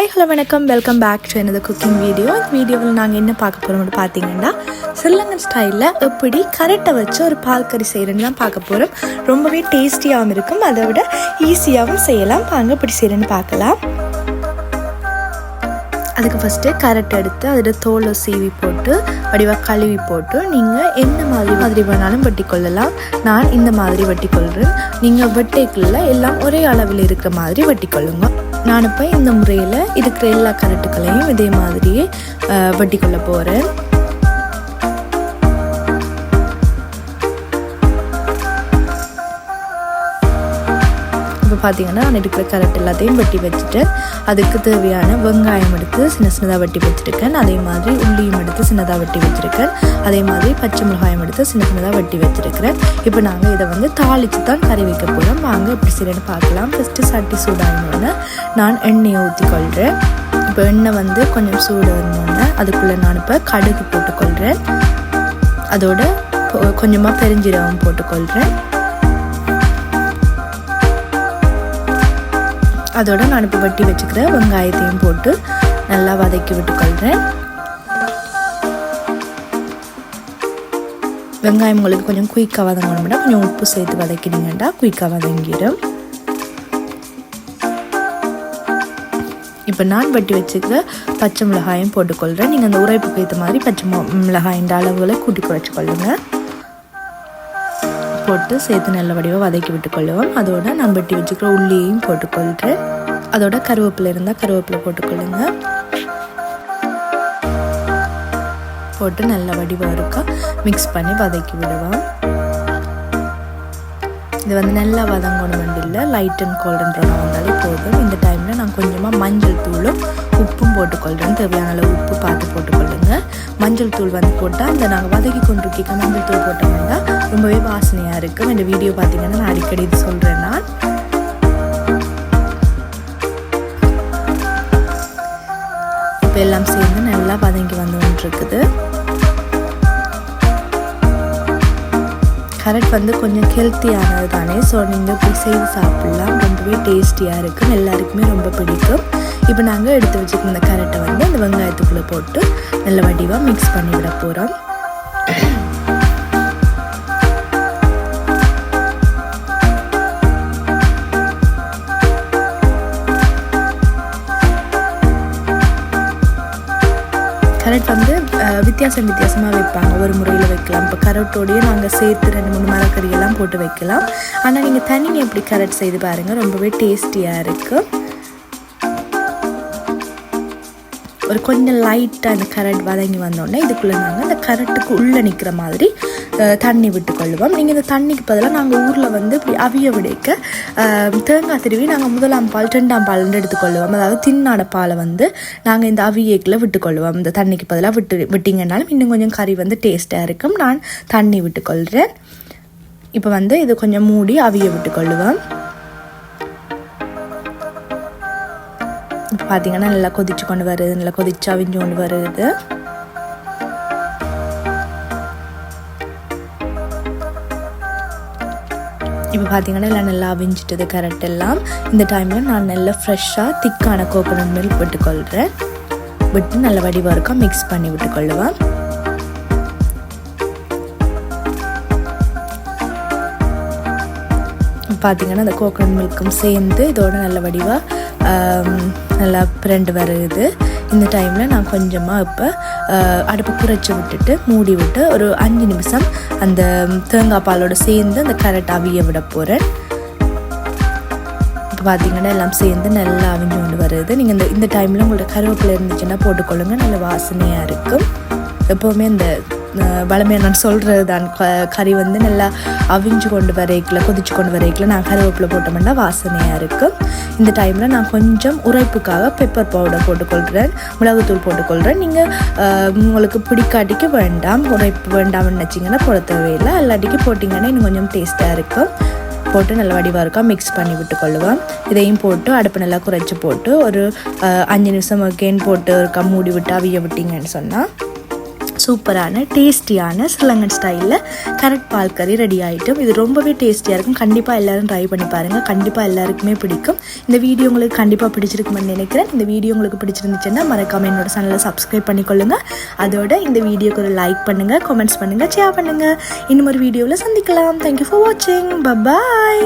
Hi hello வணக்கம். Welcome back to எனது cooking video இந்த வீடியோவில் நாங்கள் என்ன பார்க்க போகிறோம்னு பார்த்தீங்கன்னா ஸ்ரீலங்கன் ஸ்டைலில் எப்படி கரெக்டை வச்சு ஒரு பால் கறி செய்கிறேன்னு தான் பார்க்க போகிறோம் ரொம்பவே டேஸ்டியாகவும் இருக்கும். அதை விட ஈஸியாகவும் செய்யலாம். வாங்க இப்படி செய்கிறேன்னு பார்க்கலாம். அதுக்கு ஃபஸ்ட்டு கரட் எடுத்து அதில் தோலை சீவி போட்டு வடிவாக கழுவி போட்டு நீங்கள் எந்த மாதிரி மாதிரி வேணாலும் வெட்டி கொள்ளலாம் நான் இந்த மாதிரி வெட்டி கொள்கிறேன் நீங்கள் வெட்டைக்குள்ளே எல்லாம் ஒரே அளவில் இருக்கிற மாதிரி வெட்டி கொள்ளுங்க நான் இப்போ இந்த முறையில் இருக்கிற எல்லா கரட்டுகளையும் இதே மாதிரியே வட்டி கொள்ள போகிறேன் இப்போ பார்த்தீங்கன்னா நான் இருக்கிற எல்லாத்தையும் வெட்டி வச்சுட்டு அதுக்கு தேவையான வெங்காயம் எடுத்து சின்ன சின்னதாக வெட்டி வச்சுருக்கேன். அதே மாதிரி உள்ளியும் எடுத்து சின்னதாக வெட்டி வச்சுருக்கேன். அதே மாதிரி பச்சை மிளகாயம் எடுத்து சின்ன சின்னதாக வெட்டி வச்சுருக்கிறேன். இப்போ நாங்கள் இதை வந்து தாளித்து தான் கறி வைக்க போகிறோம் வாங்க எப்படி செய்யணும்னு பார்க்கலாம். ஃபஸ்ட்டு சட்டி சூடாகணுன்னு நான் எண்ணெயை ஊற்றி கொள்கிறேன் இப்போ எண்ணெய் வந்து கொஞ்சம் சூடு வரணுன்னு அதுக்குள்ளே நான் இப்போ கடுகு போட்டுக்கொள்கிறேன் அதோட கொஞ்சமாக பெருஞ்சீரகம் போட்டுக்கொள்கிறேன் அதோட நான் இப்போ வெட்டி வச்சுக்கிற வெங்காயத்தையும் போட்டு நல்லா வதக்கி விட்டுக்கொள்கிறேன் வெங்காயம் உங்களுக்கு கொஞ்சம் குயிக்காக வதங்கணும்னா கொஞ்சம் உப்பு சேர்த்து வதக்கினீங்கன்னா குயிக்காக வதங்கிடும். இப்போ நான் வெட்டி வச்சுக்கிற பச்சை மிளகாயும் போட்டுக்கொள்கிறேன் நீங்கள் அந்த உரைப்புக்கு ஏற்ற மாதிரி பச்சை மிளகாயின் அளவுகளை கூட்டி குறைச்சி கொள்ளுங்கள் போட்டு சேர்த்து நல்ல வடிவாக வதக்கி விட்டுக்கொள்ளுவோம். அதோட நான் வெட்டி வச்சுக்கிற உள்ளியையும் போட்டுக்கொள்கிறேன். அதோட கருவேப்பிலை இருந்தால் கருவேப்பிலை போட்டுக்கொள்ளுங்க. போட்டு நல்ல வடிவாக இருக்கா மிக்ஸ் பண்ணி வதக்கி விடுவோம் இது வந்து நல்லா வதங்கணும் இல்லை லைட் அண்ட் கோல்டன் ப்ரௌன் வந்தாலே போதும். இந்த டைமில் நான் கொஞ்சமாக மஞ்சள் தூளும் உப்பும் போட்டுக்கொள்கிறேன் தேவையான அளவு உப்பு பார்த்து போட்டுக்கொள்ளுங்க. மஞ்சள் தூள் வந்து போட்டால் இந்த நாங்கள் வதக்கி கொண்டிருக்க மஞ்சள் தூள் போட்டோம்னா ரொம்பவே வாசனையாக இருக்கும். இந்த வீடியோ பார்த்தீங்கன்னா நான் அடிக்கடி இது சொல்கிறேன் நான். இப்போ எல்லாம் சேர்ந்து நல்லா வதங்கி வந்து இருக்குது கரெக்ட் வந்து கொஞ்சம் ஹெல்த்தியானது தானே. ஸோ நீங்கள் இப்படி செய்து சாப்பிட்லாம். ரொம்பவே டேஸ்டியாக இருக்கும் எல்லாருக்குமே ரொம்ப பிடிக்கும். இப்போ நாங்கள் எடுத்து வச்சுருந்த இந்த வந்து இந்த வெங்காயத்துக்குள்ளே போட்டு நல்ல வடிவாக மிக்ஸ் பண்ணி விட போகிறோம் கரெக்ட் வந்து வித்தியாசம் வித்தியாசமாக வைப்பாங்க. ஒரு முறையில் வைக்கலாம். இப்போ கரட்டோடையே நாங்கள் சேர்த்து ரெண்டு மூணு மரக்கறியெல்லாம் போட்டு வைக்கலாம். ஆனால் நீங்கள் தனியாக எப்படி கரெக்ட் செய்து பாருங்கள் ரொம்பவே டேஸ்டியாக இருக்குது ஒரு கொஞ்சம் லைட்டாக அந்த கரண்ட் வதங்கி வந்தோடனே இதுக்குள்ளே நாங்கள் அந்த கரண்ட்டுக்கு உள்ளே நிற்கிற மாதிரி தண்ணி தண்ணி விட்டுக்கொள்ளுவோம் நீங்கள் இந்த தண்ணிக்கு பதிலாக நாங்கள் ஊரில் வந்து இப்படி அவிய விடைக்க தேங்காய் திருவி நாங்கள் முதலாம் பால் ரெண்டாம் பால்னு எடுத்துக்கொள்ளுவோம் அதாவது தின்னாட பாலை வந்து நாங்கள் இந்த அவியக்கில் விட்டுக்கொள்ளுவோம் இந்த தண்ணிக்கு பதிலாக விட்டு விட்டிங்கன்னாலும் இன்னும் கொஞ்சம் கறி வந்து டேஸ்ட்டாக இருக்கும். நான் தண்ணி விட்டுக்கொள்கிறேன் இப்போ வந்து இது கொஞ்சம் மூடி அவிய விட்டுக்கொள்ளுவோம் பார்த்தீங்கன்னா நல்லா கொதிச்சு கொண்டு வருது நல்லா கொதிச்சு அவிஞ்சு கொண்டு வருது இப்போ பார்த்தீங்கன்னா எல்லாம் நல்லா அவிஞ்சிட்டது கரெக்ட் எல்லாம். இந்த டைமில் நான் நல்லா ஃப்ரெஷ்ஷாக திக்கான கோகோனட் மில்க் விட்டுக்கொள்கிறேன் விட்டு நல்ல வடிவாக இருக்கா மிக்ஸ் பண்ணி விட்டுக்கொள்ளுவேன் பார்த்தீங்கன்னா அந்த கோகோனட் மில்க்கும் சேர்ந்து இதோட நல்ல வடிவாக நல்லா பிரண்டு வருது. இந்த டைமில் நான் கொஞ்சமாக இப்போ அடுப்பு குறைச்சி விட்டுட்டு மூடி விட்டு ஒரு அஞ்சு நிமிஷம் அந்த தேங்காய் பாலோடு சேர்ந்து அந்த கரெக்ட் அவிய விட போகிறேன் இப்போ பார்த்தீங்கன்னா எல்லாம் சேர்ந்து நல்லா அவிஞ்சு கொண்டு வருது. நீங்கள் இந்த இந்த டைமில் உங்களோட கருவேப்பிலை இருந்துச்சுன்னா போட்டுக்கொள்ளுங்க. நல்ல வாசனையாக இருக்கும். எப்போவுமே இந்த வளமையாக நான் சொல்கிறது தான் க- கறி வந்து நல்லா அவிஞ்சு கொண்டு வரைக்கல கொதிச்சு கொண்டு வரைக்கல நான் கருவேப்பிலை போட்டோம்னா வாசனையாக இருக்கும் இந்த டைமில் நான் கொஞ்சம் உரைப்புக்காக பெப்பர் பவுடர் போட்டுக்கொள்கிறேன் மிளகுத்தூள் போட்டுக்கொள்கிறேன் நீங்கள் உங்களுக்கு பிடிக்காட்டிக்கு வேண்டாம். உரைப்பு வேண்டாம்னு நினச்சிங்கன்னா போட தேவையில்லை. இல்லாட்டிக்கு போட்டிங்கன்னா இன்னும் கொஞ்சம் டேஸ்ட்டாக இருக்கும். போட்டு நல்ல வடிவாக இருக்கா மிக்ஸ் பண்ணி விட்டுக்கொள்ளுவேன் இதையும் போட்டு அடுப்பு நல்லா குறைச்சி போட்டு ஒரு அஞ்சு நிமிஷம் கேன் போட்டு இருக்கா மூடி விட்டு அவிய விட்டிங்கன்னு சொன்னால் சூப்பரான டேஸ்டியான ஸ்ரீலங்கன் ஸ்டைலில் கரட் பால் கறி ரெடி ஆகிட்டும் இது ரொம்பவே டேஸ்டியாக இருக்கும். கண்டிப்பாக எல்லாரும் ட்ரை பண்ணி பாருங்கள் கண்டிப்பாக எல்லாருக்குமே பிடிக்கும். இந்த வீடியோ உங்களுக்கு கண்டிப்பாக பிடிச்சிருக்குமென்னு நினைக்கிறேன். இந்த வீடியோ உங்களுக்கு பிடிச்சிருந்துச்சுன்னா மறக்காம என்னோட சேனலை சப்ஸ்கிரைப் பண்ணிக்கொள்ளுங்கள் அதோட இந்த வீடியோக்கு ஒரு லைக் பண்ணுங்கள் கமெண்ட்ஸ் பண்ணுங்கள் ஷேர் பண்ணுங்கள் இன்னும் ஒரு வீடியோவில் சந்திக்கலாம். தேங்க்யூ ஃபார் வாட்சிங் பபாய்